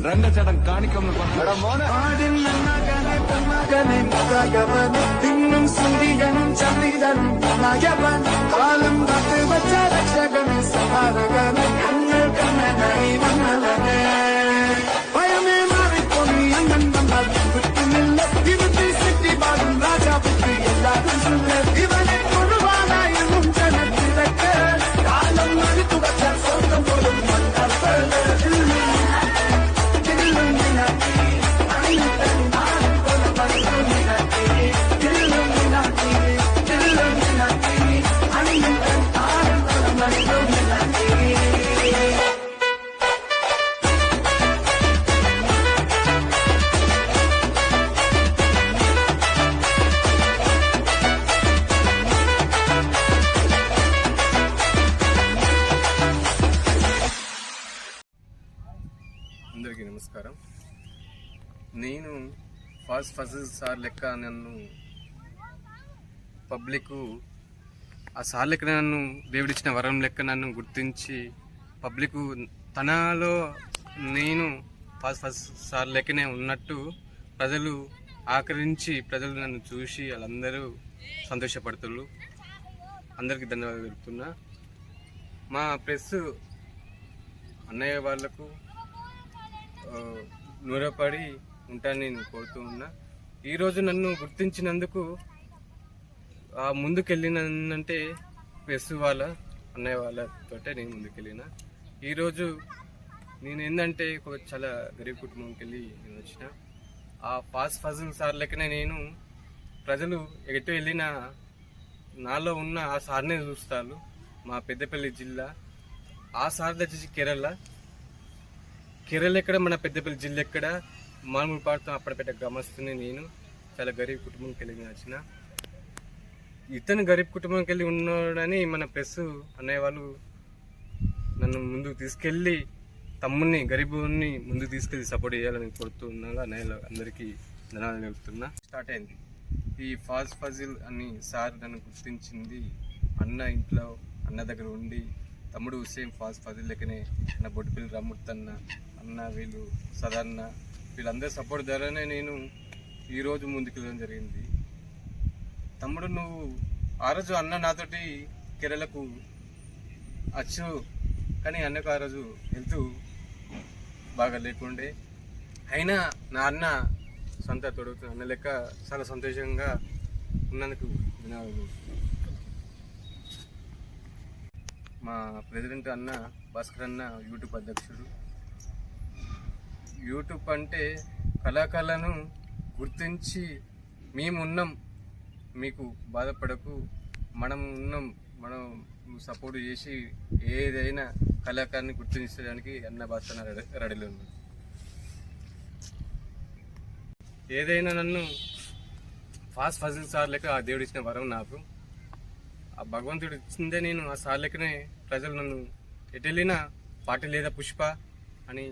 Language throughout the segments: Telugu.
രംഗചടം കാണിക്കുന്നു തിന്നും സുന്ദിയനും ചന്ദ്രിതനും నమస్కారం. నేను ఫస్ట్ ఫస్ట్ సార్ లెక్క నన్ను పబ్లిక్ ఆ సార్ లెక్క నన్ను దేవుడిచ్చిన వరం లెక్క నన్ను గుర్తించి పబ్లిక్ తనలో నేను ఫస్ట్ ఫస్ట్ సార్ లెక్కనే ఉన్నట్టు ప్రజలు ఆకరించి ప్రజలు నన్ను చూసి వాళ్ళందరూ సంతోషపడుతున్నారు అందరికీ ధన్యవాదాలు తెలుపుతున్నా. మా ప్రెస్ అన్నయ్య వాళ్ళకు నూరపడి ఉంటాను నేను కోరుతూ ఉన్నా. ఈరోజు నన్ను గుర్తించినందుకు ఆ ముందుకెళ్ళినంటే ప్రెస్ వాళ్ళ అన్నయ్య వాళ్ళతోటే నేను ముందుకెళ్ళిన. ఈరోజు నేను ఏంటంటే ఒక చాలా గరీబ్ కుటుంబంకి వెళ్ళి నేను వచ్చిన. ఆ పాస్ ఫజల్ సార్ లెక్కనే నేను ప్రజలు ఎటు వెళ్ళినా నాలో ఉన్న ఆ సార్నే చూస్తారు. మా పెద్దపల్లి జిల్లా ఆ సార్ వచ్చేసి కేరళ. కేరళ ఎక్కడ మన పెద్దపల్లి జిల్లా ఎక్కడ? మామూలు పాడుతాం అప్పటిపెట్ట గ్రామస్తుని నేను. చాలా గరీబ్ కుటుంబంకి వెళ్ళి వచ్చిన. ఇతను గరీబ్ కుటుంబంకి వెళ్ళి ఉన్నాడని మన ప్రెస్ అన్నయ్య వాళ్ళు నన్ను ముందుకు తీసుకెళ్ళి తమ్ముడిని గరీబుని ముందుకు తీసుకెళ్ళి సపోర్ట్ చేయాలని కోరుతున్నాగా అన్నయ్య అందరికీ ధనాలు చెబుతున్నా స్టార్ట్ అయింది. ఈ ఫాజ్ ఫజిల్ అని సార్ నన్ను గుర్తించింది. అన్న ఇంట్లో అన్న దగ్గర ఉండి తమ్ముడు హుస్సేన్ ఫాజ్ ఫజిల్ లెక్కనే అన్న బొడ్డుపల్లి రాముర్తన్న అన్న వీళ్ళు సదన్న వీళ్ళందరి సపోర్ట్ ద్వారానే నేను ఈరోజు ముందుకెళ్ళడం జరిగింది. తమ్ముడు నువ్వు ఆ రోజు అన్న నాతోటి కేరళకు వచ్చు కానీ అన్నకు ఆ రోజు హెల్త్ బాగా లేకుండే. అయినా నా అన్న సొంత తొడుగుతున్న అన్న లెక్క చాలా సంతోషంగా ఉన్నందుకు ధన్యవాదాలు. మా ప్రెసిడెంట్ అన్న భాస్కర్ అన్న యూట్యూబ్ అధ్యక్షుడు. యూట్యూబ్ అంటే కళాకారులను గుర్తించి మేమున్నాం మీకు బాధపడకు మనం ఉన్నాం మనం సపోర్ట్ చేసి ఏదైనా కళాకారుని గుర్తించడానికి అన్న భాస్కర్ అన్న రెడీ రెడీలో ఉన్నాడు. ఏదైనా నన్ను ఫాస్ట్ ఫజిల్ సార్ లేక ఆ దేవుడు ఇచ్చిన వరం నాకు. ఆ భగవంతుడు ఇచ్చిందే నేను ఆ సార్ లెక్కనే ప్రజలు నన్ను ఎటు వెళ్ళినా పార్టీ లేదా పుష్ప అని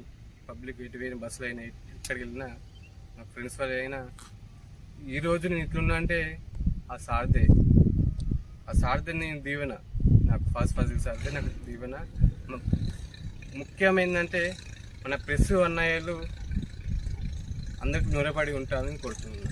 పబ్లిక్ ఎటు పోయిన బస్సులు అయినా ఎక్కడికి వెళ్ళినా నా ఫ్రెండ్స్ వాళ్ళు అయినా ఈ రోజు నేను ఇట్లున్నా అంటే ఆ సార్దే. ఆ సార్దే నేను దీవెన. నాకు ఫస్ట్ ఫజిల్ సార్దే నాకు దీవెన. ముఖ్యమైందంటే మన ప్రెస్ అన్నయ్యలు అందరికి నూరపడి ఉంటారని కోరుతున్నాను